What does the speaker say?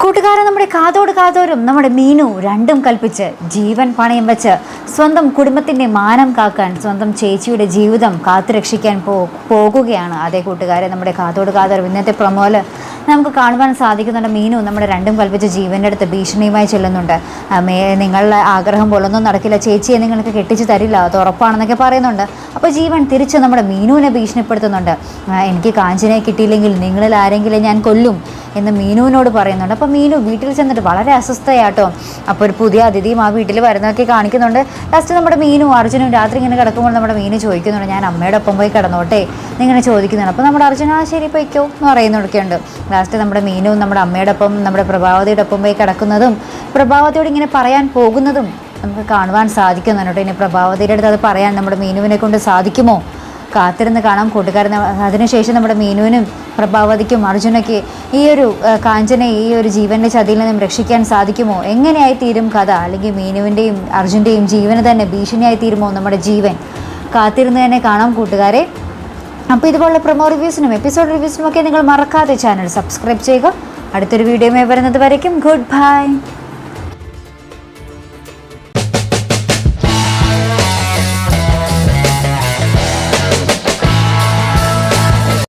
കൂട്ടുകാരെ നമ്മുടെ കാതോട് കാതോരും നമ്മുടെ മീനു രണ്ടും കൽപ്പിച്ച് ജീവൻ പണയം വെച്ച് സ്വന്തം കുടുംബത്തിന്റെ മാനം കാക്കാൻ സ്വന്തം ചേച്ചിയുടെ ജീവിതം കാത്തുരക്ഷിക്കാൻ പോ പോകുകയാണ് അതേ കൂട്ടുകാരെ നമ്മുടെ കാതോട് കാതോരും. ഇന്നത്തെ പ്രമോൽ നമുക്ക് കാണുവാൻ സാധിക്കുന്നുണ്ട് മീനു നമ്മുടെ രണ്ടും കൽപ്പിച്ച ജീവന്റെ അടുത്ത് ഭീഷണിയുമായി ചെല്ലുന്നുണ്ട്. നിങ്ങളുടെ ആഗ്രഹം പോലൊന്നും നടക്കില്ല ചേച്ചിയെ നിങ്ങൾക്ക് കെട്ടിച്ച് തരില്ല അത് ഉറപ്പാണെന്നൊക്കെ പറയുന്നുണ്ട്. അപ്പോൾ ജീവൻ തിരിച്ച് നമ്മുടെ മീനുവിനെ ഭീഷണിപ്പെടുത്തുന്നുണ്ട്. എനിക്ക് കാഞ്ചനയെ കിട്ടിയില്ലെങ്കിൽ നിങ്ങളിൽ ആരെങ്കിലും ഞാൻ കൊല്ലും എന്ന് മീനുവിനോട് പറയുന്നുണ്ട്. അപ്പോൾ മീനു വീട്ടിൽ ചെന്നിട്ട് വളരെ അസ്വസ്ഥയാട്ടോ. അപ്പോൾ ഒരു പുതിയ അതിഥിയും ആ വീട്ടിൽ വരുന്നതൊക്കെ കാണിക്കുന്നുണ്ട്. ലാസ്റ്റ് നമ്മുടെ മീനു അർജുനും രാത്രി ഇങ്ങനെ കിടക്കുമ്പോൾ നമ്മുടെ മീനു ചോദിക്കുന്നുണ്ട് ഞാൻ അമ്മയുടെ ഒപ്പം പോയി കിടന്നോട്ടെ? എന്നിങ്ങനെ ചോദിക്കുന്നുണ്ട്. അപ്പോൾ നമ്മുടെ അർജുന ആ ശരി പൊയ്ക്കോ എന്ന് പറയുന്നതൊക്കെയുണ്ട് ലാസ്റ്റ് നമ്മുടെ മീനും നമ്മുടെ അമ്മയുടെ ഒപ്പം നമ്മുടെ പ്രഭാവതിയുടെ ഒപ്പം പോയി കിടക്കുന്നതും പ്രഭാവതിയോട് ഇങ്ങനെ പറയാൻ പോകുന്നതും നമുക്ക് കാണുവാൻ സാധിക്കുന്നുണ്ട് ഇനി പ്രഭാവതിയുടെ അടുത്ത് അത് പറയാൻ നമ്മുടെ മീനുവിനെ കൊണ്ട് സാധിക്കുമോ? കാത്തിരുന്ന് കാണാം. കൂട്ടുകാരൻ അതിനുശേഷം നമ്മുടെ മീനുവിനും പ്രഭാവതിക്കും അർജുനൊക്കെ ഈ ഒരു കാഞ്ചനെ ഈ ഒരു ജീവന്റെ ചതിയിൽ നിന്നും രക്ഷിക്കാൻ സാധിക്കുമോ? എങ്ങനെയായി തീരും കഥ? അല്ലെങ്കിൽ മീനുവിന്റെയും അർജുന്റെയും ജീവന് തന്നെ ഭീഷണിയായി തീരുമോ നമ്മുടെ ജീവൻ? കാത്തിരുന്ന് തന്നെ കാണാം കൂട്ടുകാരെ. അപ്പോൾ ഇതുപോലുള്ള പ്രൊമോ റിവ്യൂസിനും എപ്പിസോഡ് റിവ്യൂസിനും ഒക്കെ നിങ്ങൾ മറക്കാതെ ചാനൽ സബ്സ്ക്രൈബ് ചെയ്യുക. അടുത്തൊരു വീഡിയോയുമായി വരുന്നത് വരയ്ക്കും. Good bye.